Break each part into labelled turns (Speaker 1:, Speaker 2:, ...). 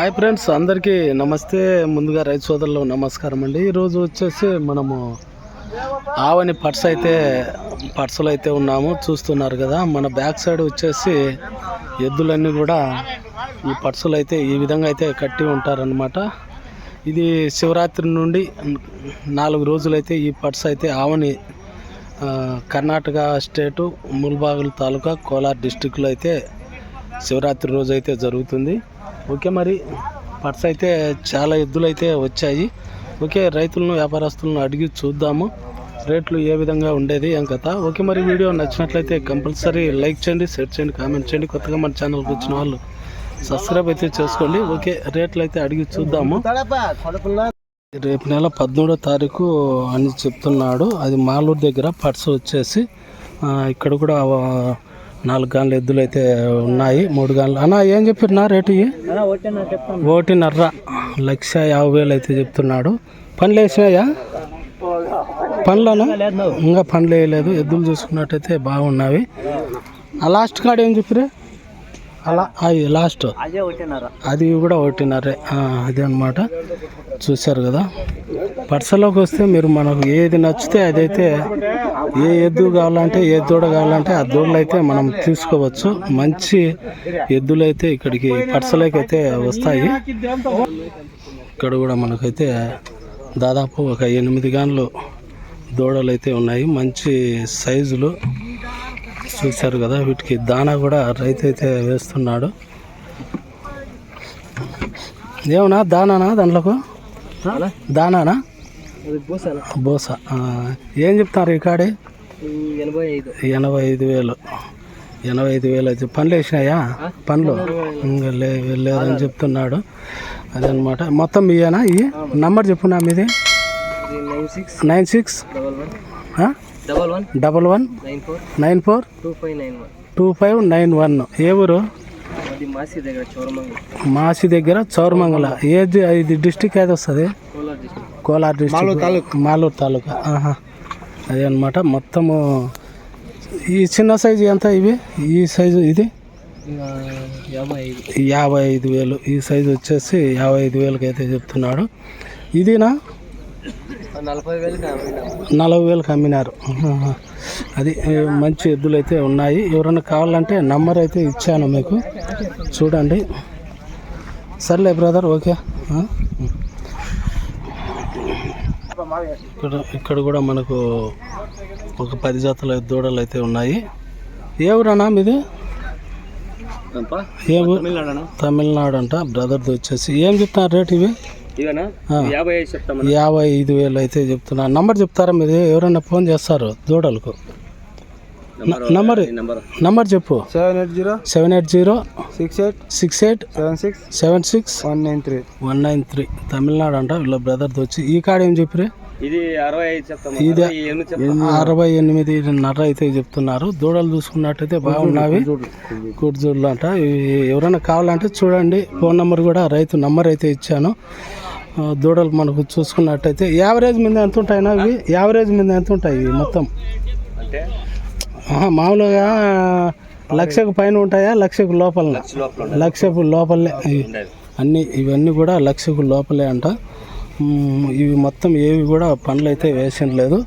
Speaker 1: Hi friends అందరికీ నమస్తే. ముందుగా రైతు సోదరులు నమస్కారం అండి. ఈరోజు వచ్చేసి మనము ఆవని పర్స్ అయితే పర్సులు అయితే ఉన్నాము. చూస్తున్నారు కదా మన బ్యాక్ సైడ్ వచ్చేసి ఎద్దులన్నీ కూడా ఈ పర్సులు అయితే ఈ విధంగా అయితే కట్టి ఉంటారనమాట ఇది శివరాత్రి నుండి నాలుగు రోజులైతే ఈ పర్స్ అయితే ఆవని కర్ణాటక స్టేటు ముల్బాగుల్ తాలూకా కోలార్ డిస్టిక్లో అయితే శివరాత్రి రోజు అయితే జరుగుతుంది. ఓకే మరి పర్స్ అయితే చాలా ఎద్దులు అయితే వచ్చాయి. ఓకే రైతులను వ్యాపారస్తులను అడిగి చూద్దాము. రేట్లు ఏ విధంగా ఉండేది ఏం కథ. ఓకే మరి వీడియో నచ్చినట్లయితే కంపల్సరీ లైక్ చేయండి షేర్ చేయండి కామెంట్ చేయండి. కొత్తగా మన ఛానల్కి వచ్చిన వాళ్ళు సబ్స్క్రైబ్ అయితే చేసుకోండి. ఓకే రేట్లు అయితే అడిగి చూద్దాము. రేపు నెల పదమూడో తారీఖు అని చెప్తున్నాడు. అది మాలూరు దగ్గర పర్స్ వచ్చేసి ఇక్కడ కూడా నాలుగు గాన్లు ఎద్దులు అయితే ఉన్నాయి మూడు గాన్లు అన్న ఏం చెప్పినా రేటు ఇవి ఒకటిన్నర లక్ష యాభై వేలు అయితే చెప్తున్నాడు. పనులు వేసినాయా? పనులను ఇంకా పనులు వేయలేదు. ఎద్దులు చూసుకున్నట్టయితే బాగున్నవి ఆ లాస్ట్ కాడ ఏం చెప్పిరే అలా అవి లాస్ట్
Speaker 2: అదే
Speaker 1: అది కూడా ఒకటిన్నరే. అదే అనమాట చూశారు కదా? పర్సలోకి వస్తే మీరు మనకు ఏది నచ్చితే అదైతే ఏ ఎద్దు కావాలంటే ఏ దూడ కావాలంటే ఆ దూడలు అయితే మనం తీసుకోవచ్చు. మంచి ఎద్దులు అయితే ఇక్కడికి పర్సలోకి అయితే వస్తాయి. ఇక్కడ కూడా మనకైతే దాదాపు ఒక ఎనిమిది గాన్లు దూడలు అయితే ఉన్నాయి. మంచి సైజులు. చూశారు కదా వీటికి దానా కూడా రైతు అయితే వేస్తున్నాడు. ఏమన్నా దానానా దాంట్లోకి? దానానా? బోస. ఏం చెప్తారు ఈ కాడే?
Speaker 2: ఎనభై ఐదు.
Speaker 1: ఎనభై ఐదు వేలు. ఎనభై ఐదు వేలు అయితే పనులు వేసినాయా? పనులు లేదని చెప్తున్నాడు. అదనమాట. మొత్తం ఇయ్యానా? ఇవి నంబర్ చెప్పునా మీది?
Speaker 2: Nine six
Speaker 1: nine six?
Speaker 2: Double one nine four
Speaker 1: nine four
Speaker 2: two five nine one.
Speaker 1: Two five nine one. ఏ ఊరు?
Speaker 2: మాసి దగ్గర చౌరమంగళ.
Speaker 1: మాసి దగ్గర చౌరమంగళ. ఏది ఇది డిస్టిక్ ఏది వస్తుంది?
Speaker 2: Kolar district
Speaker 1: Kolar district Malur taluka. ఆహా. అదే అనమాట మొత్తము ఈ చిన్న సైజు ఎంత ఇవి? ఈ సైజు ఇది?
Speaker 2: యాభై ఐదు.
Speaker 1: యాభై ఐదు వేలు. ఈ సైజు వచ్చేసి యాభై ఐదు వేలకి అయితే చెప్తున్నాడు. ఇదినా?
Speaker 2: నలభై వేలకి
Speaker 1: అమ్మినారు. అది మంచి ఎద్దులు అయితే ఉన్నాయి. ఎవరైనా కావాలంటే నంబర్ అయితే ఇచ్చాను మీకు. చూడండి. సర్లే బ్రదర్ ఓకే? ఇక్కడ ఇక్కడ కూడా మనకు ఒక పది జతల దూడలు అయితే ఉన్నాయి. ఏ ఊరన్నా మీది? ఏ ఊరు?
Speaker 2: తమిళనాడు
Speaker 1: అంట. బ్రదర్ది వచ్చేసి. ఏం చెప్తున్నారు రేట్ ఇవి.
Speaker 2: యాభై ఐదు
Speaker 1: వేలు అయితే చెప్తున్నా. నంబర్ చెప్తారా మీది ఎవరైనా ఫోన్ చేస్తారు దూడలకు. Number
Speaker 2: number.
Speaker 1: నంబర్. చెప్పు.
Speaker 2: Seven eight zero
Speaker 1: seven eight zero
Speaker 2: six eight
Speaker 1: six eight
Speaker 2: seven six
Speaker 1: seven six
Speaker 2: one nine three.
Speaker 1: One nine three. Tamil Nadu అంట వీళ్ళ బ్రదర్ది వచ్చి. ఈ కాడ ఏం చెప్పిరే
Speaker 2: ఇది అరవై ఎనిమిది
Speaker 1: ఎనిమిదిన్నర అయితే చెప్తున్నారు. దూడలు చూసుకున్నట్టయితే బాగున్నవి. కుర్జూళ్ళు అంట. ఎవరైనా కావాలంటే చూడండి. ఫోన్ నెంబర్ కూడా రైతు నంబర్ అయితే ఇచ్చాను. దూడలు మనకు చూసుకున్నట్టయితే యావరేజ్ మీద ఎంత ఉంటాయినా ఇవి యావరేజ్ మీద ఎంత ఉంటాయి ఇవి మొత్తం? మామూలుగా లక్షకు పైన ఉంటాయా? లక్షకు లోపల లక్షకు లోపలే. అన్నీ ఇవన్నీ కూడా లక్షకు లోపలే అంట. ఇవి మొత్తం ఏవి కూడా పనులు అయితే వేసిన లేదు.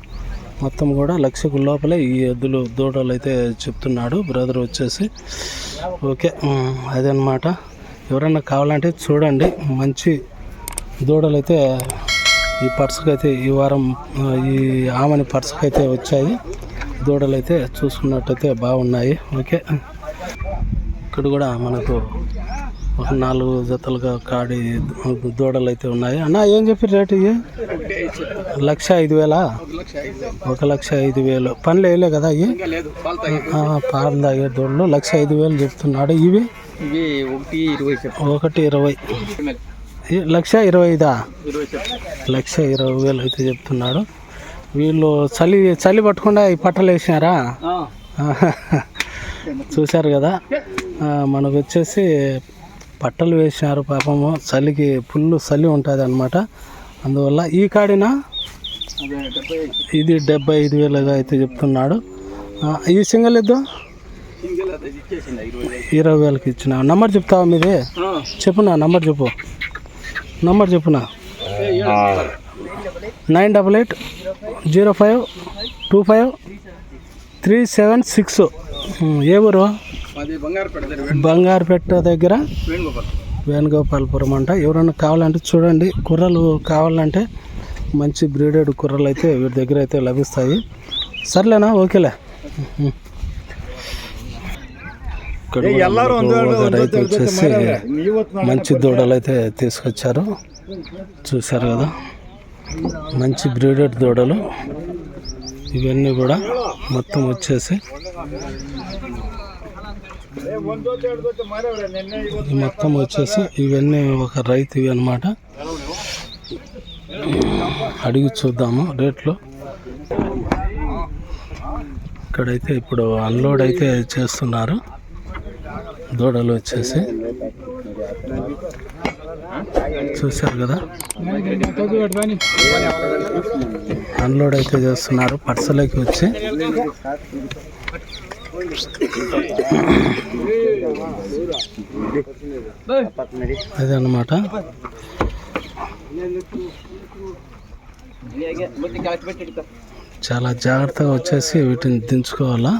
Speaker 1: మొత్తం కూడా లక్షకు లోపలే ఈ ఎద్దులు దూడలు అయితే చెప్తున్నాడు. బ్రదర్ వచ్చేసి ఓకే అదనమాట. ఎవరైనా కావాలంటే చూడండి. మంచి దూడలు అయితే ఈ పర్సుకి అయితే ఈ వారం ఈ ఆమెని పర్సుకి అయితే వచ్చాయి. దూడలు అయితే చూసుకున్నట్టయితే బాగున్నాయి. ఓకే. ఇక్కడ కూడా మనకు ఒక నాలుగు జతలుగా కాడి దూడలు అయితే ఉన్నాయి. అన్న ఏం చెప్పి రేటు ఇవి లక్ష ఐదు వేలా? ఒక లక్ష ఐదు వేలు. పనులు వేయలే కదా ఇవి పాలు తాగే దూడలు లక్ష ఐదు వేలు చెప్తున్నాడు. ఇవి?
Speaker 2: ఇవి ఒకటి ఇరవై.
Speaker 1: లక్ష ఇరవై ఐదా? లక్ష ఇరవై వేలు అయితే చెప్తున్నాడు. వీళ్ళు చలి చలి పట్టకుండా ఈ పట్టలు వేసినారా? చూశారు కదా. మనకు వచ్చేసి పట్టలు వేసినారు పాపము. చలికి ఫుల్ చలి ఉంటుంది అనమాట అందువల్ల ఈ కాడిన? ఇది డెబ్బై ఐదు వేలుగా అయితే చెప్తున్నాడు. ఈ సింగల్
Speaker 2: వేలు.
Speaker 1: ఇరవై వేలకి ఇచ్చిన. నంబర్ చెప్తావా మీది? చెప్పు నా నంబర్ చెప్పు. Number చెప్పునా? Nine double eight zero five two five three seven six. ఏ ఊరు? బంగారుపేట దగ్గర. వేణుగోపాలపురం అంట. ఎవరైనా కావాలంటే చూడండి. కుర్రలు కావాలంటే మంచి బ్రీడెడ్ కుర్రలు అయితే వీటి దగ్గర అయితే లభిస్తాయి. సర్లేనా? ఓకేలే. ఇక్కడ రైతు వచ్చేసి మంచి దూడలు అయితే తీసుకొచ్చారు. చూశారు కదా? మంచి బ్రీడెడ్ దూడలు. ఇవన్నీ కూడా మొత్తం వచ్చేసి మొత్తం వచ్చేసి ఇవన్నీ ఒక రైతు ఇవి అనమాట అడిగి చూద్దాము రేట్లు. ఇక్కడైతే ఇప్పుడు అన్లోడ్ అయితే చేస్తున్నారు. దూడలు వచ్చేసి చూశారు కదా? అన్లోడ్ అయితే చేస్తున్నారు పర్సలోకి వచ్చి. అదే అన్నమాట చాలా జాగ్రత్తగా వచ్చేసి వీటిని దించుకోవాలా?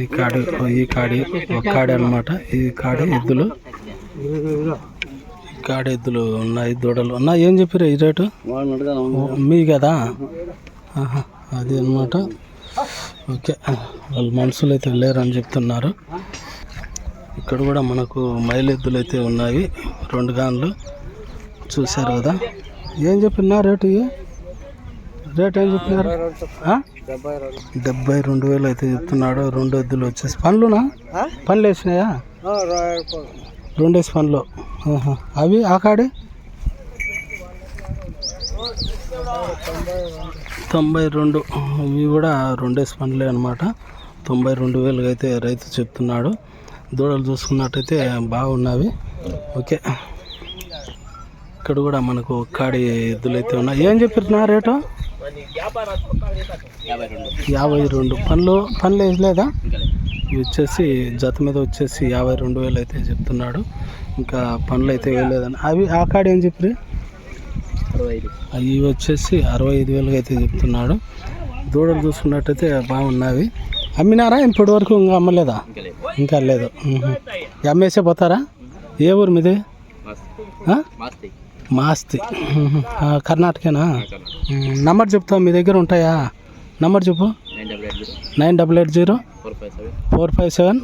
Speaker 1: ఈ కాడి ఈ కాడి ఒక కాడి అనమాట ఈ కాడి ఎద్దులు. ఈ కాడి ఎద్దులు ఉన్నాయి దూడలు ఉన్నాయి. ఏం చెప్పారు ఈ రేటు? మీ కదా? అది అన్నమాట. ఓకే వాళ్ళు మనుషులు అయితే లేరని చెప్తున్నారు. ఇక్కడ కూడా మనకు మైలెద్దులు అయితే ఉన్నాయి. రెండు గాన్లు. చూశారు కదా? ఏం చెప్పినా రేటు? రేట్ ఏం చెప్పినారు? డెబ్బై రెండు వేలు అయితే చెప్తున్నాడు. రెండు ఎద్దులు వచ్చేసి. పండ్లునా? పండ్లు వేసినాయా? రెండేసి పండ్లు. ఆహా. అవి ఆ కాడే? తొంభై రెండు. ఇవి కూడా రెండేసి పండ్లే అనమాట తొంభై రెండు వేలు అయితే రైతు చెప్తున్నాడు. దూడలు చూసుకున్నట్టయితే బాగున్నవి ఓకే. ఇక్కడ కూడా మనకు కాడి ఎద్దులు అయితే ఉన్నాయి. ఏం చెప్పిన రేటు?
Speaker 2: యాభై రెండు.
Speaker 1: పనులు పనులు వేయలేదా? ఇవి వచ్చేసి జత మీద వచ్చేసి యాభై రెండు వేలు అయితే చెప్తున్నాడు. ఇంకా పనులు అయితే వేయలేదని. అవి ఆ కాడ ఏం చెప్పి అవి వచ్చేసి అరవై ఐదు వేలుగా అయితే చెప్తున్నాడు. దూడలు చూసుకున్నట్టయితే బాగున్నవి అమ్మినారా? ఇప్పటి వరకు ఇంకా అమ్మలేదా?
Speaker 2: ఇంకా లేదు.
Speaker 1: అమ్మేసే పోతారా? ఏ ఊరు మీది?
Speaker 2: మాస్తి.
Speaker 1: కర్ణాటకేనా? నంబర్ చెప్తావు మీ దగ్గర ఉంటాయా? నంబర్ చెప్పు.
Speaker 2: Nine double eight zero four five seven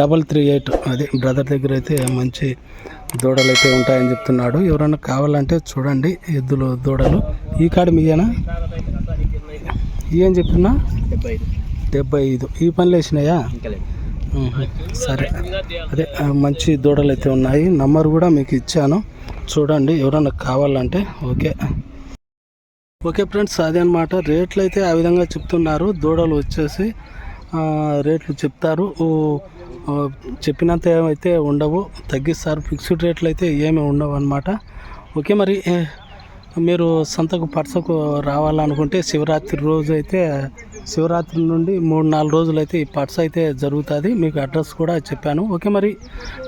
Speaker 2: double three eight.
Speaker 1: అది బ్రదర్ దగ్గర అయితే మంచి దూడలు అయితే ఉంటాయని చెప్తున్నాడు. ఎవరైనా కావాలంటే చూడండి ఎద్దులు దూడలు. ఈ కాడ మీయేనా ఏం చెప్తున్నా?
Speaker 2: డెబ్బై ఐదు.
Speaker 1: ఈ పనులు వేసినాయా?
Speaker 2: ఇంకా
Speaker 1: సరే. అదే మంచి దూడలు అయితే ఉన్నాయి. నంబర్ కూడా మీకు ఇచ్చాను. చూడండి ఎవరన్నా కావాలంటే. ఓకే. ఓకే ఫ్రెండ్స్ అదే అనమాట రేట్లు అయితే ఆ విధంగా చెప్తున్నారు. దూడలు వచ్చేసి రేట్లు చెప్తారు. చెప్పినంత ఏమైతే ఉండవు తగ్గిస్తారు. ఫిక్స్డ్ రేట్లు అయితే ఏమీ ఉండవు అనమాట ఓకే మరి మీరు సంతకు పర్సకు రావాలనుకుంటే శివరాత్రి రోజు అయితే శివరాత్రి నుండి మూడు నాలుగు రోజులు అయితే ఈ పట్స్ అయితే జరుగుతుంది. మీకు అడ్రస్ కూడా చెప్పాను. ఓకే మరి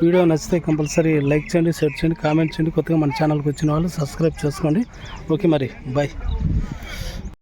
Speaker 1: వీడియో నచ్చితే కంపల్సరీ లైక్ చేయండి షేర్ చేయండి కామెంట్ చేయండి. కొత్తగా మన ఛానల్కి వచ్చిన వాళ్ళు సబ్స్క్రైబ్ చేసుకోండి. ఓకే మరి బాయ్.